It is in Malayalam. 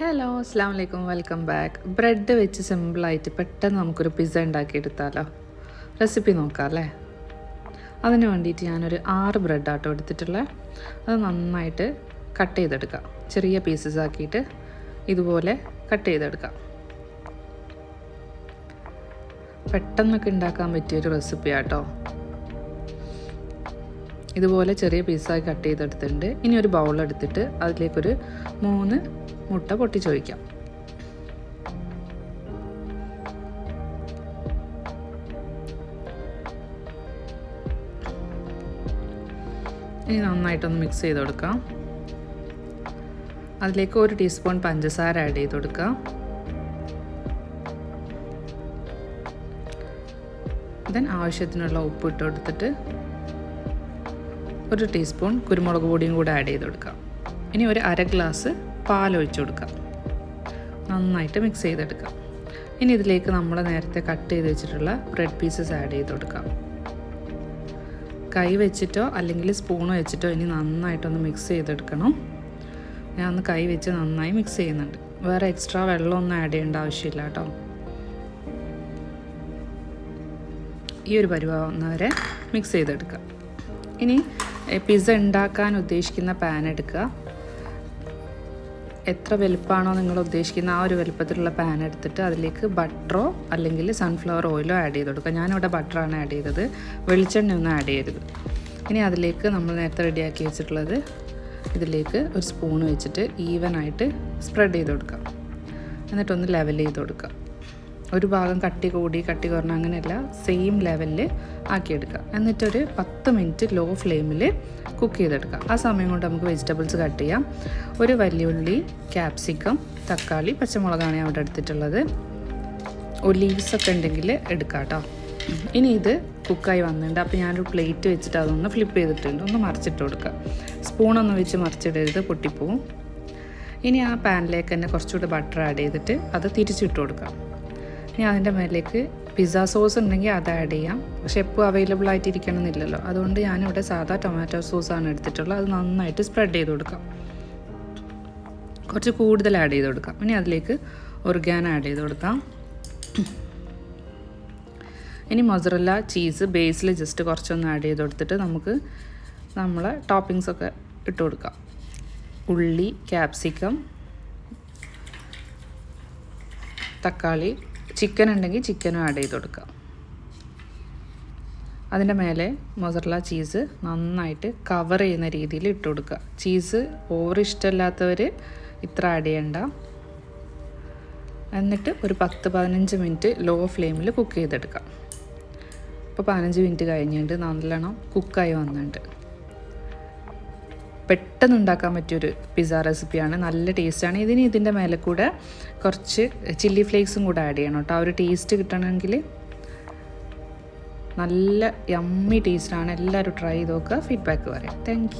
ഹലോ അസ്സാം വലൈക്കും വെൽക്കം ബാക്ക് ബ്രെഡ് വെച്ച് സിമ്പിളായിട്ട് പെട്ടെന്ന് നമുക്കൊരു പിസ്സ ഉണ്ടാക്കിയെടുത്താലോ? റെസിപ്പി നോക്കാം അല്ലേ അതിന് വേണ്ടിയിട്ട് ഞാനൊരു ആറ് ബ്രെഡ് ആട്ടോ എടുത്തിട്ടുള്ളത് അത് നന്നായിട്ട് കട്ട് ചെയ്തെടുക്കാം. ചെറിയ പീസസ് ആക്കിയിട്ട് ഇതുപോലെ കട്ട് ചെയ്തെടുക്കാം. പെട്ടെന്നൊക്കെ ഉണ്ടാക്കാൻ പറ്റിയൊരു റെസിപ്പി ആട്ടോ. ഇതുപോലെ ചെറിയ പീസായി കട്ട് ചെയ്തെടുത്തിട്ടുണ്ട്. ഇനി ഒരു ബൗൾ എടുത്തിട്ട് അതിലേക്കൊരു മൂന്ന് മുട്ട പൊട്ടിച്ചൊഴിക്കാം ഇനി നന്നായിട്ടൊന്ന് മിക്സ് ചെയ്ത് കൊടുക്കാം അതിലേക്ക് ഒരു ടീസ്പൂൺ പഞ്ചസാര ആഡ് ചെയ്ത് കൊടുക്കാം ദെൻ ആവശ്യത്തിനുള്ള ഉപ്പ് ഇട്ട് കൊടുത്തിട്ട് ഒരു ടീസ്പൂൺ കുരുമുളക് പൊടിയും കൂടെ ആഡ് ചെയ്ത് കൊടുക്കാം. ഇനി ഒരു അര ഗ്ലാസ് പാൽ ഒഴിച്ച് കൊടുക്കാം. നന്നായിട്ട് മിക്സ് ചെയ്തെടുക്കാം. ഇനി ഇതിലേക്ക് നമ്മൾ നേരത്തെ കട്ട് ചെയ്ത് വെച്ചിട്ടുള്ള ബ്രെഡ് പീസസ് ആഡ് ചെയ്ത് കൊടുക്കാം. കൈ വെച്ചിട്ടോ അല്ലെങ്കിൽ സ്പൂൺ വെച്ചിട്ടോ ഇനി നന്നായിട്ടൊന്ന് മിക്സ് ചെയ്തെടുക്കണം. ഞാൻ ഒന്ന് കൈ വെച്ച് നന്നായി മിക്സ് ചെയ്യുന്നുണ്ട്. വേറെ എക്സ്ട്രാ വെള്ളമൊന്നും ആഡ് ചെയ്യേണ്ട ആവശ്യമില്ല കേട്ടോ. ഈ ഒരു പരിവാവുന്നവരെ മിക്സ് ചെയ്തെടുക്കുക ഇനി പിസ്സ ഉണ്ടാക്കാൻ ഉദ്ദേശിക്കുന്ന പാൻ എടുക്കുക. എത്ര വലുപ്പമാണോ നിങ്ങൾ ഉദ്ദേശിക്കുന്ന ആ ഒരു വലുപ്പത്തിലുള്ള പാൻ എടുത്തിട്ട് അതിലേക്ക് ബട്ടറോ അല്ലെങ്കിൽ സൺഫ്ലവർ ഓയിലോ ആഡ് ചെയ്ത് കൊടുക്കുക. ഞാനിവിടെ ബട്ടറാണ് ആഡ് ചെയ്തത്. വെളിച്ചെണ്ണ ഒന്നും ആഡ് ചെയ്യരുത്. ഇനി അതിലേക്ക് നമ്മൾ നേരത്തെ റെഡിയാക്കി വെച്ചിട്ടുള്ളത് ഇതിലേക്ക് ഒരു സ്പൂൺ വെച്ചിട്ട് ഈവനായിട്ട് സ്പ്രെഡ് ചെയ്ത് കൊടുക്കാം എന്നിട്ടൊന്ന് ലെവൽ ചെയ്ത് കൊടുക്കുക. ഒരു ഭാഗം കട്ടി കൂടി കട്ടി കുറഞ്ഞ അങ്ങനെയല്ല സെയിം ലെവലിൽ ആക്കിയെടുക്കുക എന്നിട്ടൊരു പത്ത് മിനിറ്റ് ലോ ഫ്ലെയിമിൽ കുക്ക് ചെയ്തെടുക്കുക ആ സമയം കൊണ്ട് നമുക്ക് വെജിറ്റബിൾസ് കട്ട് ചെയ്യാം. ഒരു വലിയുള്ളി ക്യാപ്സിക്കം തക്കാളി പച്ചമുളകാണ് ഞാൻ അവിടെ എടുത്തിട്ടുള്ളത്. ഒലീവ്സ് ഒക്കെ ഉണ്ടെങ്കിൽ എടുക്കാം കേട്ടോ ഇനി ഇത് കുക്കായി വന്നിട്ടുണ്ട്. അപ്പോൾ ഞാനൊരു പ്ലേറ്റ് വെച്ചിട്ട് അതൊന്ന് ഫ്ലിപ്പ് ചെയ്തിട്ടുണ്ട്. ഒന്ന് മറിച്ചിട്ട് കൊടുക്കുക സ്പൂണൊന്ന് വെച്ച് മറിച്ചിടരുത് പൊട്ടിപ്പോവും. ഇനി ആ പാനിലേക്ക് തന്നെ കുറച്ചുകൂടി ബട്ടർ ആഡ് ചെയ്തിട്ട് അത് തിരിച്ചിട്ട് കൊടുക്കാം. ഇനി അതിന്റെ മേലേക്ക് പിസ്സ സോസ് ഉണ്ടെങ്കിൽ അത് ആഡ് ചെയ്യാം. പക്ഷെ എപ്പോൾ അവൈലബിൾ ആയിട്ടിരിക്കണം എന്നില്ലല്ലോ അതുകൊണ്ട് ഞാനിവിടെ സാധാ ടൊമാറ്റോ സോസാണ് എടുത്തിട്ടുള്ളത്. അത് നന്നായിട്ട് സ്പ്രെഡ് ചെയ്ത് കൊടുക്കാം. കുറച്ച് കൂടുതൽ ആഡ് ചെയ്ത് കൊടുക്കാം. ഇനി അതിലേക്ക് ഒർഗാൻ ആഡ് ചെയ്ത് കൊടുക്കാം. ഇനി മൊസറല്ല ചീസ് ബേസിൽ ജസ്റ്റ് കുറച്ചൊന്ന് ആഡ് ചെയ്ത് കൊടുത്തിട്ട് നമുക്ക് നമ്മൾ ടോപ്പിങ്സ് ഒക്കെ ഇട്ട് കൊടുക്കാം. ഉള്ളി ക്യാപ്സിക്കം തക്കാളി ചിക്കൻ ഉണ്ടെങ്കിൽ ചിക്കനും ആഡ് ചെയ്ത് കൊടുക്കുക അതിന്റെ മേലെ മൊസറല ചീസ് നന്നായിട്ട് കവർ ചെയ്യുന്ന രീതിയിൽ ഇട്ട് കൊടുക്കുക. ചീസ് ഓവർ ഇഷ്ടമില്ലാത്തവർ ഇത്ര ആഡ് ചെയ്യണ്ട. എന്നിട്ട് ഒരു പത്ത് പതിനഞ്ച് മിനിറ്റ് ലോ ഫ്ലെയിമിൽ കുക്ക് ചെയ്തെടുക്കാം. ഇപ്പോൾ പതിനഞ്ച് മിനിറ്റ് കഴിഞ്ഞിട്ട് നല്ലോണം കുക്കായി വന്നിട്ടുണ്ട്. പെട്ടെന്ന് ഉണ്ടാക്കാൻ പറ്റിയൊരു പിസ്സ റെസിപ്പിയാണ് നല്ല ടേസ്റ്റാണ് ഇതിന് ഇതിന്റെ മേലെ കൂടെ കുറച്ച് ചില്ലി ഫ്ലേക്സും കൂടെ ആഡ് ചെയ്യണം കേട്ടോ ആ ഒരു ടേസ്റ്റ് കിട്ടണമെങ്കിൽ നല്ല യമ്മി ടേസ്റ്റാണ് എല്ലാവരും ട്രൈ ചെയ്ത് നോക്കുക. ഫീഡ്ബാക്ക് പറയാം. താങ്ക്